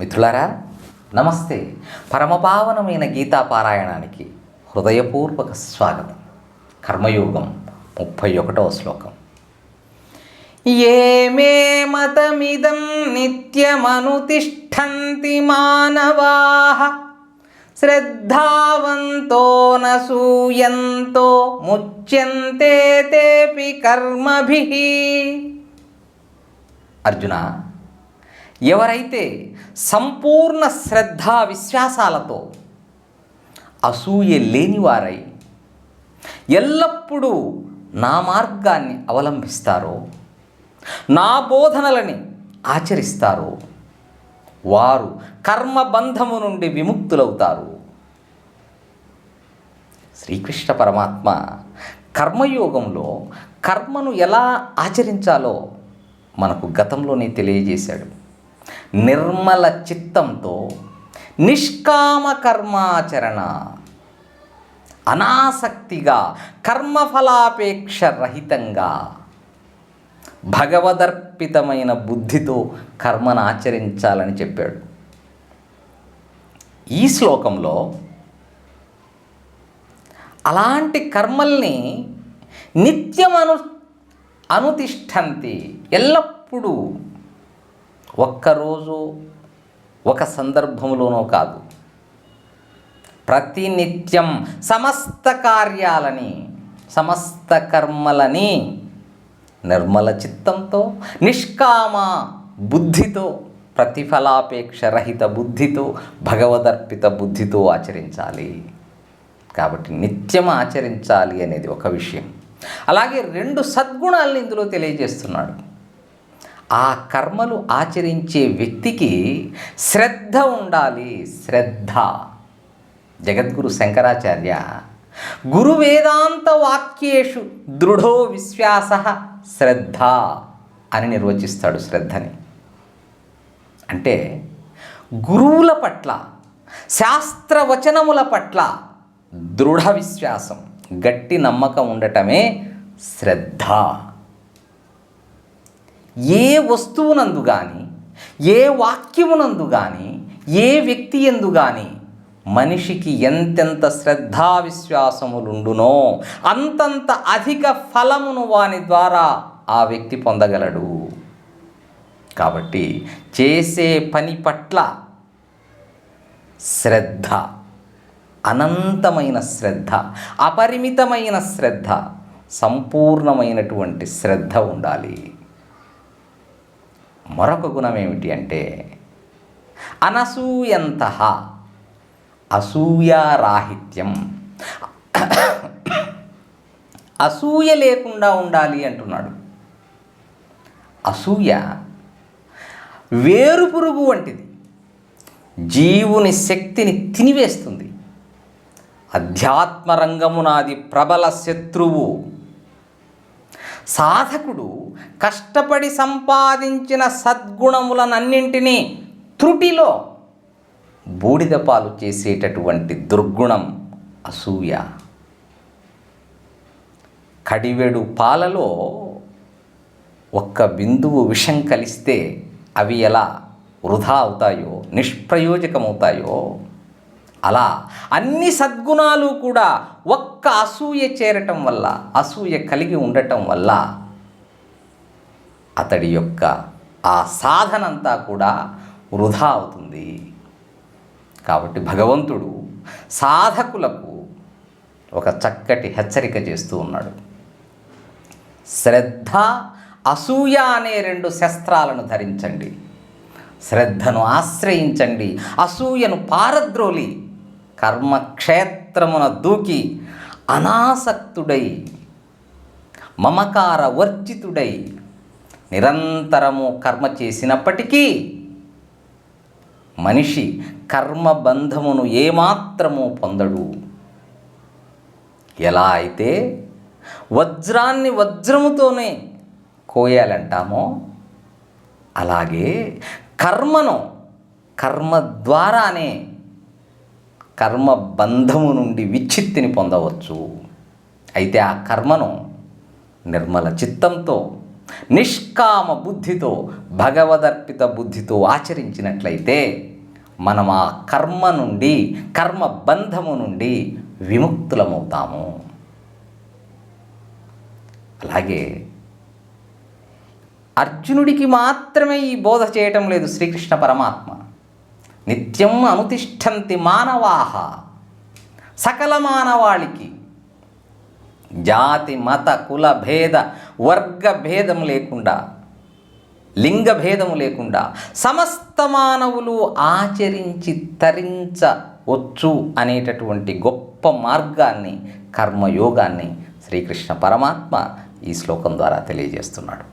మిత్రులారా నమస్తే. పరమపావనమైన గీతా పారాయణానికి హృదయపూర్వక స్వాగతం. కర్మయోగం ముప్పై ఒకటవ శ్లోకం. ఏ మే మతమిదం నిత్యమనుతిష్టంతి మానవా. శ్రద్ధావంతో నూయంతో ముచ్యంతే తేపి కర్మభి. అర్జున ఎవరైతే సంపూర్ణ శ్రద్ధా విశ్వాసాలతో అసూయ లేనివారై ఎల్లప్పుడూ నా మార్గాన్ని అవలంబిస్తారో నా బోధనలని ఆచరిస్తారో వారు కర్మబంధము నుండి విముక్తులవుతారు. శ్రీకృష్ణ పరమాత్మ కర్మయోగంలో కర్మను ఎలా ఆచరించాలో మనకు గతంలోనే తెలియజేశాడు. నిర్మల చిత్తంతో నిష్కామ కర్మాచరణ. అనాసక్తిగా కర్మఫలాపేక్ష రహితంగా. భగవదర్పితమైన బుద్ధితో కర్మను ఆచరించాలని చెప్పాడు. ఈ శ్లోకంలో అలాంటి కర్మల్ని నిత్యం అను అనుతిష్టంతి ఎల్లప్పుడూ ఒక్కరోజు ఒక సందర్భంలోనో కాదు. ప్రతినిత్యం సమస్త కార్యాలని సమస్త కర్మలని నిర్మల చిత్తంతో నిష్కామ బుద్ధితో ప్రతిఫలాపేక్ష రహిత బుద్ధితో భగవదర్పిత బుద్ధితో ఆచరించాలి. కాబట్టి నిత్యం ఆచరించాలి అనేది ఒక విషయం. అలాగే రెండు సద్గుణాలను ఇందులో తెలియజేస్తున్నాడు. ఆ కర్మలు ఆచరించే వ్యక్తికి శ్రద్ధ ఉండాలి. శ్రద్ధ. జగద్గురు శంకరాచార్య గురు వేదాంత వాక్యేషు దృఢో విశ్వాస శ్రద్ధ అని నిర్వచిస్తాడు శ్రద్ధని. అంటే గురువుల పట్ల శాస్త్రవచనముల పట్ల దృఢ విశ్వాసం గట్టి నమ్మకం ఉండటమే శ్రద్ధ. ఏ వస్తువునందు కానీ ఏ వాక్యమునందు కానీ ఏ వ్యక్తి ఎందు కానీ మనిషికి ఎంతెంత శ్రద్ధా విశ్వాసములుండునో అంతంత అధిక ఫలమును వాని ద్వారా ఆ వ్యక్తి పొందగలడు. కాబట్టి చేసే పని పట్ల శ్రద్ధ అనంతమైన శ్రద్ధ అపరిమితమైన శ్రద్ధ సంపూర్ణమైనటువంటి శ్రద్ధ ఉండాలి. మరొక గుణం ఏమిటి అంటే అనసూయంత అసూయారాహిత్యం. అసూయ లేకుండా ఉండాలి అంటున్నాడు. అసూయ వేరు పురుగు వంటిది. జీవుని శక్తిని తినివేస్తుంది. అధ్యాత్మ రంగమునాది ప్రబల శత్రువు సాధకుడు కష్టపడి సంపాదించిన సద్గుణములనన్నింటినీ త్రుటిలో బూడిదపాలు చేసేటటువంటి దుర్గుణం అసూయ. కడివెడు పాలలో ఒక్క బిందువు విషం కలిస్తే అవి ఎలా వృధా అవుతాయో నిష్ప్రయోజకమవుతాయో అలా అన్ని సద్గుణాలు కూడా ఒక్క అసూయ చేరటం వల్ల అసూయ కలిగి ఉండటం వల్ల అతడి యొక్క ఆ సాధనంతా కూడా వృధా అవుతుంది. కాబట్టి భగవంతుడు సాధకులకు ఒక చక్కటి హెచ్చరిక చేస్తూ ఉన్నాడు. శ్రద్ధ అసూయ అనే రెండు శస్త్రాలను ధరించండి. శ్రద్ధను ఆశ్రయించండి. అసూయను పారద్రోలి. కర్మక్షేత్రమున దూకి అనాసక్తుడై మమకార వర్జితుడై నిరంతరము కర్మ చేసినప్పటికీ మనిషి కర్మబంధమును ఏమాత్రము పొందడు. ఎలా అయితే వజ్రాన్ని వజ్రముతోనే కోయాలంటామో అలాగే కర్మను కర్మ ద్వారానే కర్మ బంధము నుండి విచ్ఛిత్తిని పొందవచ్చు. అయితే ఆ కర్మను నిర్మల చిత్తంతో నిష్కామ బుద్ధితో భగవదర్పిత బుద్ధితో ఆచరించినట్లయితే మనం ఆ కర్మ నుండి కర్మ బంధము నుండి విముక్తులమవుతాము. అలాగే అర్జునుడికి మాత్రమే ఈ బోధ చేయటం లేదు శ్రీకృష్ణ పరమాత్మ. నిత్యం అనుతిష్టంతి మానవాహ సకల మానవాళికి జాతి మత కుల భేద వర్గ భేదం లేకుండా లింగ భేదము లేకుండా సమస్త మానవులు ఆచరించి తరించవచ్చు అనేటటువంటి గొప్ప మార్గాన్ని కర్మయోగాన్ని శ్రీకృష్ణ పరమాత్మ ఈ శ్లోకం ద్వారా తెలియజేస్తున్నాడు.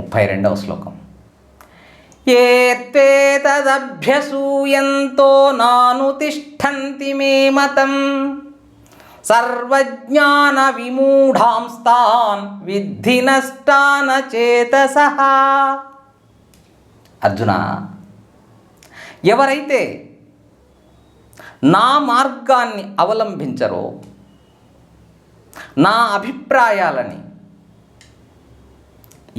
ముప్పై రెండవ శ్లోకం. ఏత్వేతదభ్యసూయంతో నాను తిష్టంతి మే మతం. సర్వజ్ఞాన విమూఢాంస్తాన్ విద్ధి నష్టాన చేతస. అర్జున ఎవరైతే నా మార్గాన్ని అవలంబించరో నా అభిప్రాయాలని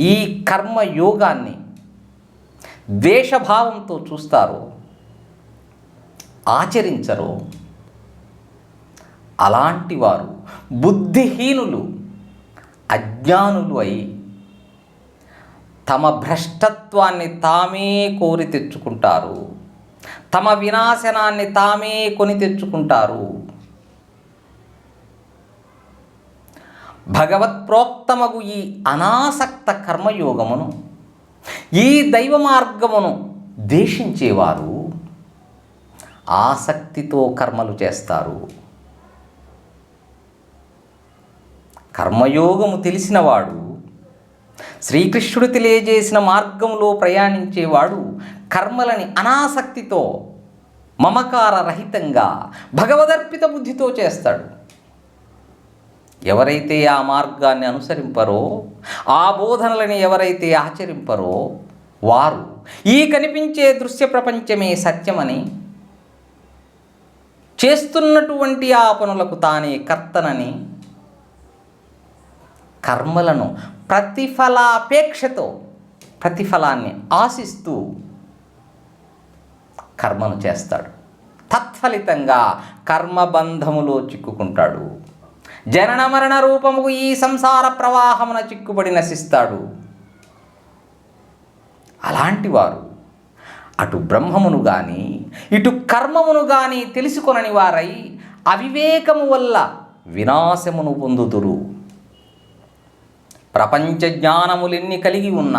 ఈ కర్మయోగాన్ని ద్వేషభావంతో చూస్తారో ఆచరించరో అలాంటి వారు బుద్ధిహీనులు అజ్ఞానులు అయి తమ భ్రష్టత్వాన్ని తామే కోరి తెచ్చుకుంటారు. తమ వినాశనాన్ని తామే కొని తెచ్చుకుంటారు. భగవత్ ప్రోక్తమగు ఈ అనాసక్త కర్మయోగమును ఈ దైవ మార్గమును దేశించేవారు ఆసక్తితో కర్మలు చేస్తారు. కర్మయోగము తెలిసినవాడు శ్రీకృష్ణుడు తెలియజేసిన మార్గంలో ప్రయాణించేవాడు కర్మలని అనాసక్తితో మమకార రహితంగా భగవదర్పిత బుద్ధితో చేస్తాడు. ఎవరైతే ఆ మార్గాన్ని అనుసరింపరో ఆ బోధనలని ఎవరైతే ఆచరింపరో వారు ఈ కనిపించే దృశ్య ప్రపంచమే సత్యమని చేస్తున్నటువంటి ఆ పనులకు తానే కర్తనని కర్మలను ప్రతిఫలాపేక్షతో ప్రతిఫలాన్ని ఆశిస్తూ కర్మను చేస్తాడు. తత్ఫలితంగా కర్మబంధములో చిక్కుకుంటాడు. జనన మరణ రూపముకు ఈ సంసార ప్రవాహమున చిక్కుబడి నశిస్తాడు అలాంటి వారు అటు బ్రహ్మమును కానీ ఇటు కర్మమును కానీ తెలుసుకొనని వారై అవివేకము వల్ల వినాశమును పొందుదురు. ప్రపంచ జ్ఞానములెన్ని కలిగి ఉన్న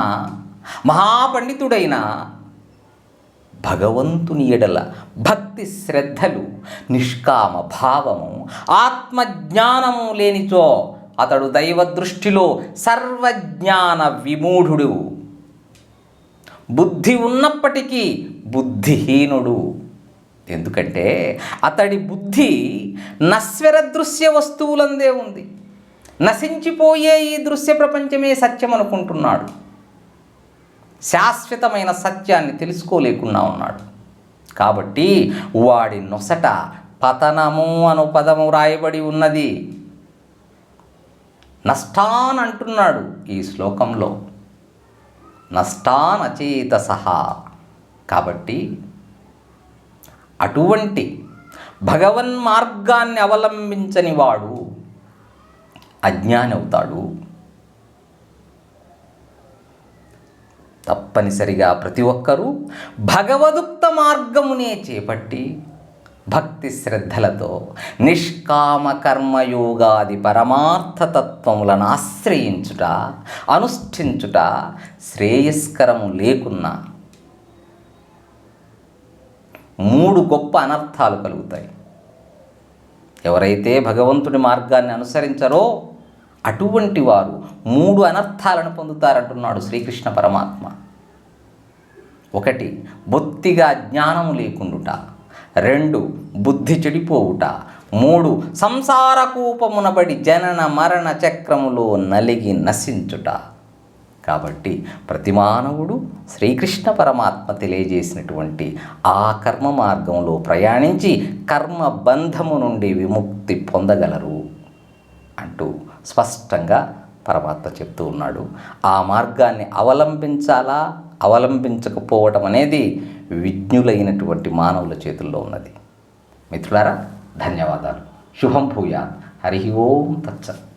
మహాపండితుడైన భగవంతుని ఎడల భక్తి శ్రద్ధలు నిష్కామ భావము ఆత్మజ్ఞానము లేనిచో అతడు దైవ దృష్టిలో సర్వజ్ఞాన విమూఢుడు. బుద్ధి ఉన్నప్పటికీ బుద్ధిహీనుడు. ఎందుకంటే అతడి బుద్ధి నశ్వర దృశ్య వస్తువులందే ఉంది. నశించిపోయే ఈ దృశ్య ప్రపంచమే సత్యం అనుకుంటున్నాడు శాశ్వతమైన సత్యాన్ని తెలుసుకోలేకుండా ఉన్నాడు. కాబట్టి వాడి నొసట పతనము అను పదము రాయబడి ఉన్నది. నష్టాన్ అంటున్నాడు ఈ శ్లోకంలో. నష్టానచేత సహా కాబట్టి అటువంటి భగవన్ మార్గాన్ని అవలంబించని వాడు అజ్ఞాని అవుతాడు. తప్పనిసరిగా ప్రతి ఒక్కరూ భగవదుక్త మార్గమునే చేపట్టి భక్తి శ్రద్ధలతో నిష్కామ కర్మయోగాది పరమార్థతత్వములను ఆశ్రయించుట అనుష్ఠించుట శ్రేయస్కరము లేకున్నా మూడు గొప్ప అనర్థాలు కలుగుతాయి. ఎవరైతే భగవంతుడి మార్గాన్ని అనుసరించరో అటువంటి వారు మూడు అనర్థాలను పొందుతారంటున్నాడు శ్రీకృష్ణ పరమాత్మ. ఒకటి బొత్తిగా జ్ఞానము లేకుండుట. రెండు బుద్ధి చెడిపోవుట. మూడు సంసార కూపమునబడి జనన మరణ చక్రములో నలిగి నశించుట. కాబట్టి ప్రతి మానవుడు శ్రీకృష్ణ పరమాత్మ తెలియజేసినటువంటి ఆ కర్మ మార్గంలో ప్రయాణించి కర్మ బంధము నుండి విముక్తి పొందగలరు అంటూ స్పష్టంగా పరమాత్మ చెప్తూ ఉన్నాడు. ఆ మార్గాన్ని అవలంబించాలా? అవలంబించకపోవడం అనేది విజ్ఞులైనటువంటి మానవుల చేతుల్లో ఉన్నది. మిత్రులారా ధన్యవాదాలు. శుభం భూయాత్. హరి ఓం తచ్చత్